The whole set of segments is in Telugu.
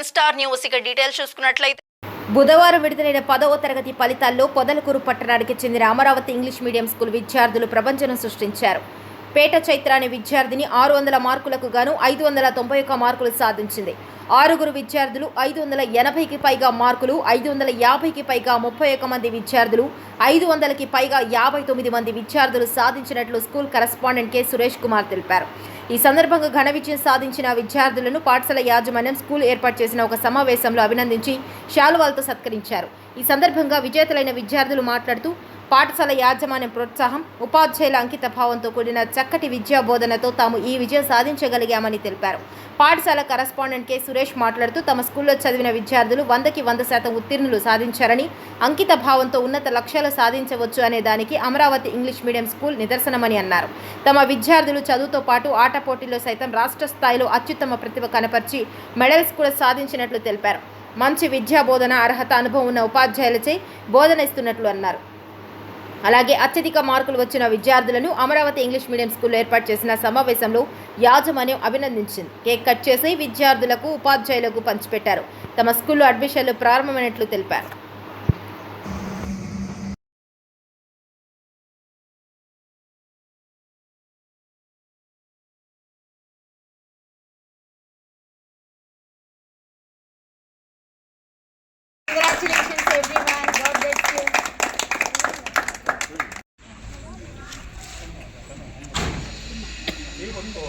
One star news. ఇక డీటెయిల్స్ చూసుకున్నట్లయితే బుధవారం విడుదలైన పదవ తరగతి ఫలితాల్లో పొదలకూరు పట్టణానికి చెందిన అమరావతి ఇంగ్లీష్ మీడియం స్కూల్ విద్యార్థులు ప్రపంచం సృష్టించారు. పేట చైత్ర అనే విద్యార్థిని ఆరు వందల మార్కులకు గాను ఐదు వందల తొంభై ఒక్క మార్కులు సాధించింది. ఆరుగురు విద్యార్థులు ఐదు వందల ఎనభైకి పైగా మార్కులు ఐదు వందల యాభైకి పైగా ముప్పై ఒక్క మంది విద్యార్థులు ఐదు వందలకి పైగా యాభై తొమ్మిది మంది విద్యార్థులు సాధించినట్లు school correspondent K. Suresh Kumar తెలిపారు. ఈ సందర్భంగా ఘన విజయం సాధించిన విద్యార్థులను పాఠశాల యాజమాన్యం స్కూల్ ఏర్పాటు చేసిన ఒక సమావేశంలో అభినందించి శాలువాలతో సత్కరించారు. ఈ సందర్భంగా విజేతలైన విద్యార్థులు మాట్లాడుతూ పాఠశాల యాజమాన్యం ప్రోత్సాహం ఉపాధ్యాయుల అంకిత భావంతో కూడిన చక్కటి విద్యా బోధనతో తాము ఈ విజయం సాధించగలిగామని తెలిపారు. పాఠశాల కరస్పాండెంట్ కె. సురేష్ మాట్లాడుతూ తమ స్కూల్లో చదివిన విద్యార్థులు వందకి వంద శాతం ఉత్తీర్ణులు సాధించారని అంకిత భావంతో ఉన్నత లక్ష్యాలు సాధించవచ్చు అనే దానికి అమరావతి ఇంగ్లీష్ మీడియం స్కూల్ నిదర్శనమని అన్నారు. తమ విద్యార్థులు చదువుతో పాటు ఆట పోటీల్లో సైతం రాష్ట్ర స్థాయిలో అత్యుత్తమ ప్రతిభ కనపరిచి మెడల్స్ కూడా సాధించినట్లు తెలిపారు. మంచి విద్యా బోధన అర్హత అనుభవం ఉన్న ఉపాధ్యాయులచే బోధన ఇస్తున్నట్లు అన్నారు. అలాగే అత్యధిక మార్కులు వచ్చిన విద్యార్థులను అమరావతి ఇంగ్లీష్ మీడియం స్కూల్లో ఏర్పాటు చేసిన సమావేశంలో యాజమాన్యం అభినందించింది. కేక్ కట్ చేసి విద్యార్థులకు ఉపాధ్యాయులకు పంచిపెట్టారు. తమ స్కూల్లో అడ్మిషన్లు ప్రారంభమైనట్లు తెలిపారు.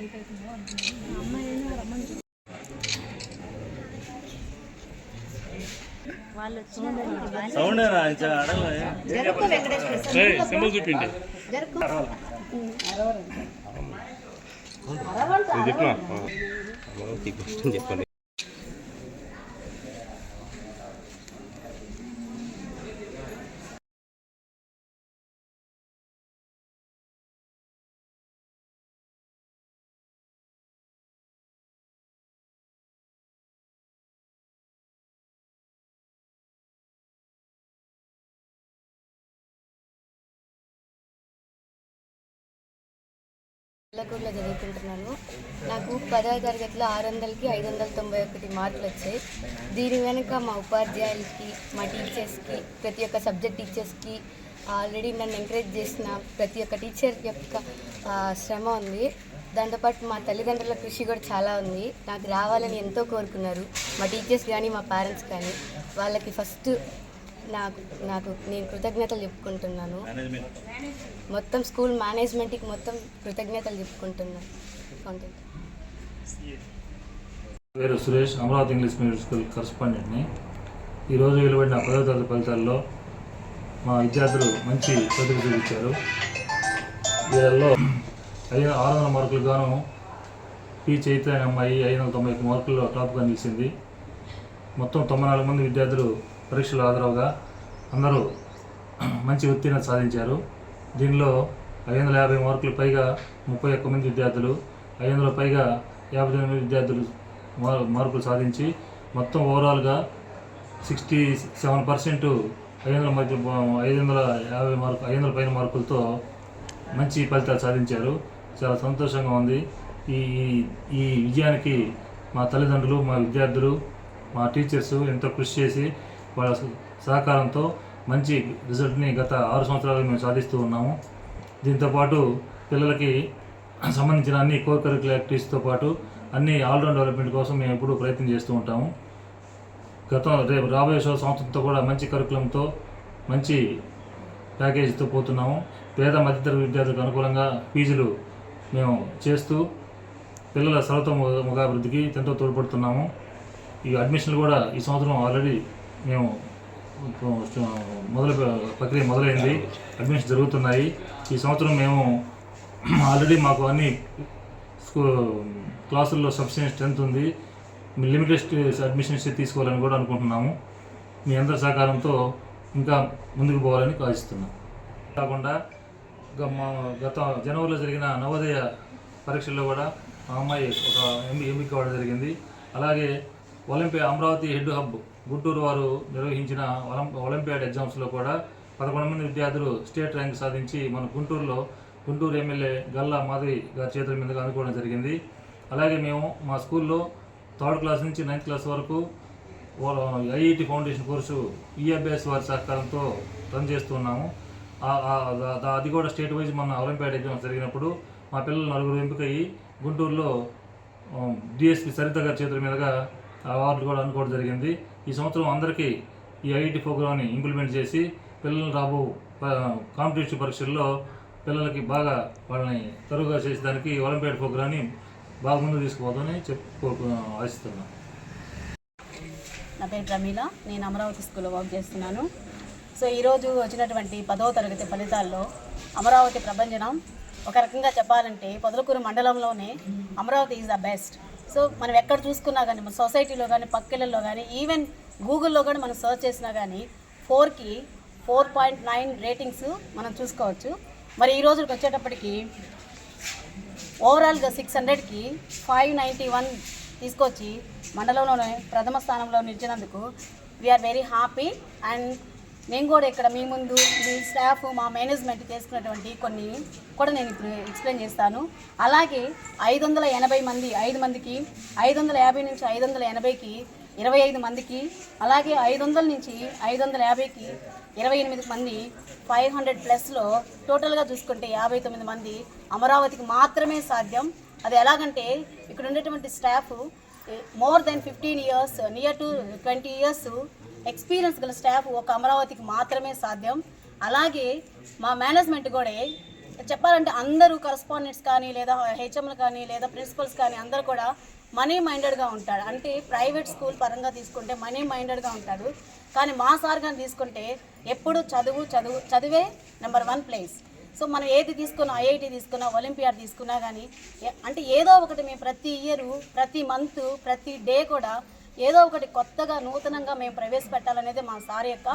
Congratulations, Chaitra. సౌండ్ అడగలే సింబల్ చూపిండి నేను చెప్పినా? చెప్పండి. పిల్లకూరులో చదువుకుంటున్నాను. నాకు పదవ తరగతిలో ఆరు వందలకి ఐదు వందల తొంభై ఒకటి మార్కులు వచ్చాయి. దీని వెనుక మా ఉపాధ్యాయులకి మా టీచర్స్కి ప్రతి ఒక్క సబ్జెక్ట్ టీచర్స్కి ఆల్రెడీ నన్ను ఎంకరేజ్ చేసిన ప్రతి ఒక్క టీచర్ యొక్క శ్రమ ఉంది. దాంతోపాటు మా తల్లిదండ్రుల కృషి కూడా చాలా ఉంది. నాకు రావాలని ఎంతో కోరుకున్నారు. మా టీచర్స్ కానీ మా పేరెంట్స్ కానీ వాళ్ళకి ఫస్ట్ నాకు నాకు నేను కృతజ్ఞతలు చెప్పుకుంటున్నాను. మేనేజ్మెంట్ మొత్తం స్కూల్ మేనేజ్మెంట్కి మొత్తం కృతజ్ఞతలు చెప్పుకుంటున్నాను. పేరు Suresh Amaravati English medium school కరస్పాండెంట్ని. ఈరోజు వెలువడిన పదవ తరగతి ఫలితాల్లో మా విద్యార్థులు మంచి ప్రతిభ చూపించారు. వీళ్ళల్లో ఐదు ఆరు వందల మార్కులు గాను పి చైత్ర అనే అమ్మాయి ఐదు వందల తొంభై ఒక్క మార్కుల్లో టాప్గా నిలిచింది. మొత్తం తొంభై నాలుగు మంది విద్యార్థులు పరీక్షలు హాజరవగా అందరూ మంచి ఉత్తీర్ణత సాధించారు. దీనిలో ఐదు వందల యాభై మార్కులు పైగా ముప్పై ఒక్క మంది విద్యార్థులు ఐదు వందల పైగా యాభై తొమ్మిది విద్యార్థులు మార్- మార్కులు సాధించి మొత్తం ఓవరాల్గా సిక్స్టీ సెవెన్ పర్సెంట్ ఐదు వందల మధ్య ఐదు వందల యాభై మార్కు ఐదు వందల పైన మార్కులతో మంచి ఫలితాలు సాధించారు. చాలా సంతోషంగా ఉంది. ఈ- ఈ విజయానికి మా తల్లిదండ్రులు మా విద్యార్థులు మా టీచర్స్ ఎంతో కృషి చేసి వాళ్ళ స- సహకారంతో మంచి రిజల్ట్ని గత ఆరు సంవత్సరాలు మేము సాధిస్తూ ఉన్నాము. దీంతోపాటు పిల్లలకి సంబంధించిన అన్ని కో కరికులర్ యాక్టివిటీస్తో పాటు అన్ని ఆల్రౌండ్ డెవలప్మెంట్ కోసం మేము ఎప్పుడూ ప్రయత్నం చేస్తూ ఉంటాము. గతం రేపు రాబోయే సంవత్సరంతో కూడా మంచి కరికులంతో మంచి ప్యాకేజీతో పోతున్నాము. పేద మధ్యతరగతి విద్యార్థులకు అనుకూలంగా ఫీజులు మేము చేస్తూ పిల్లల సర్వతోముఖ ముఖాభివృద్ధికి ఎంతో తోడ్పడుతున్నాము. ఈ అడ్మిషన్లు కూడా ఈ సంవత్సరం ఆల్రెడీ మేము మొదలు ప్రక్రియ మొదలైంది. అడ్మిషన్ జరుగుతున్నాయి. ఈ సంవత్సరం మేము ఆల్రెడీ మాకు అన్ని స్కూ క్లాసుల్లో సఫిషియెంట్ స్ట్రెంత్ ఉంది. లిమిటెడ్ అడ్మిషన్స్ తీసుకోవాలని కూడా అనుకుంటున్నాము. మీ అందరి సహకారంతో ఇంకా ముందుకు పోవాలని ఆశిస్తున్నాం. కాకుండా మా గత జనవరిలో జరిగిన నవోదయ పరీక్షల్లో కూడా మా అమ్మాయి ఒక ఎంబీ ఎంపిక కావడం జరిగింది. అలాగే Olympia Amaravati head hub Guntur వారు నిర్వహించిన ఒలిం- ఒలింపియాడ్ ఎగ్జామ్స్లో కూడా పదకొండు మంది విద్యార్థులు స్టేట్ ర్యాంక్ సాధించి మన గుంటూరులో గుంటూరు ఎమ్మెల్యే గల్లా మాధవి గారి చేతుల మీదుగా అందుకోవడం జరిగింది. అలాగే మేము మా స్కూల్లో థర్డ్ క్లాస్ నుంచి నైన్త్ క్లాస్ వరకు ఐఐటి ఫౌండేషన్ కోర్సు ఈఎబ్ఎస్ వారి సహకారంతో రన్ చేస్తున్నాము అది కూడా స్టేట్ వైజ్ మన ఒలింపియాడ్ ఎగ్జామ్స్ జరిగినప్పుడు మా పిల్లలు నలుగురు ఎంపికయ్యి గుంటూరులో డిఎస్పి సరిత గారి చేతుల మీదుగా అవార్డు కూడా అనుకోవడం జరిగింది. ఈ సంవత్సరం అందరికీ ఈ ఐఐటి ప్రోగ్రామ్ని ఇంప్లిమెంట్ చేసి పిల్లలు రాబో కాంపిటేటివ్ పరీక్షల్లో పిల్లలకి బాగా వాళ్ళని తరువుగా చేసేదానికి ఒలింపియాడ్ ప్రోగ్రామ్ని బాగా ముందు తీసుకుపోతామని చెప్పు ఆశిస్తున్నాను నా పేరు ప్రమీల. నేను అమరావతి స్కూల్లో వర్క్ చేస్తున్నాను. సో ఈరోజు వచ్చినటువంటి పదవ తరగతి ఫలితాల్లో అమరావతి ప్రభంజనం ఒక రకంగా చెప్పాలంటే పొదలకూరు మండలంలోనే Amaravati is the best. So మనం ఎక్కడ చూసుకున్నా కానీ మన సొసైటీలో కానీ పక్కిళ్ళల్లో కానీ ఈవెన్ గూగుల్లో కూడా మనం సర్చ్ చేసినా కానీ ఫోర్కి ఫోర్ పాయింట్ నైన్ రేటింగ్స్ మనం చూసుకోవచ్చు. మరి ఈ రోజుకి వచ్చేటప్పటికి ఓవరాల్గా సిక్స్ హండ్రెడ్కి ఫైవ్ నైంటీ వన్ తీసుకొచ్చి మండలంలోనే ప్రథమ స్థానంలో నిలిచినందుకు వీఆర్ వెరీ హ్యాపీ అండ్ నేను కూడా ఇక్కడ మీ ముందు మీ స్టాఫ్ మా మేనేజ్మెంట్ చేసుకున్నటువంటి కొన్ని కూడా నేను ఇప్పుడు ఎక్స్ప్లెయిన్ చేస్తాను. అలాగే ఐదు వందల ఎనభై మంది ఐదు మందికి ఐదు వందల యాభై నుంచి ఐదు వందల ఎనభైకి ఇరవై ఐదు మందికి అలాగే ఐదు వందల నుంచి ఐదు వందల యాభైకి ఇరవై ఎనిమిది మంది ఫైవ్ హండ్రెడ్ ప్లస్లో టోటల్గా చూసుకుంటే యాభై తొమ్మిది మంది అమరావతికి మాత్రమే సాధ్యం. అది ఎలాగంటే ఇక్కడ ఉండేటువంటి staff more than fifteen years near to twenty years experience గల స్టాఫ్ ఒక అమరావతికి మాత్రమే సాధ్యం. అలాగే మా మేనేజ్మెంట్ కూడా చెప్పాలంటే అందరూ కరస్పాండెంట్స్ కానీ లేదా హెచ్ఎంలు కానీ లేదా ప్రిన్సిపల్స్ కానీ అందరూ కూడా మనీ మైండెడ్గా ఉంటాడు అంటే ప్రైవేట్ స్కూల్ పరంగా తీసుకుంటే మనీ మైండెడ్గా ఉంటాడు కానీ మా సార్ కానీ తీసుకుంటే ఎప్పుడు చదువు చదువు చదివే నెంబర్ వన్ ప్లేస్. సో మనం ఏది తీసుకున్నా ఐఐటి తీసుకున్నా ఒలింపియాడ్ తీసుకున్నా కానీ అంటే ఏదో ఒకటి మేము ప్రతి ఇయర్ ప్రతి మంత్ ప్రతి డే కూడా ఏదో ఒకటి కొత్తగా నూతనంగా మేము ప్రవేశపెట్టాలనేది మా సార్ యొక్క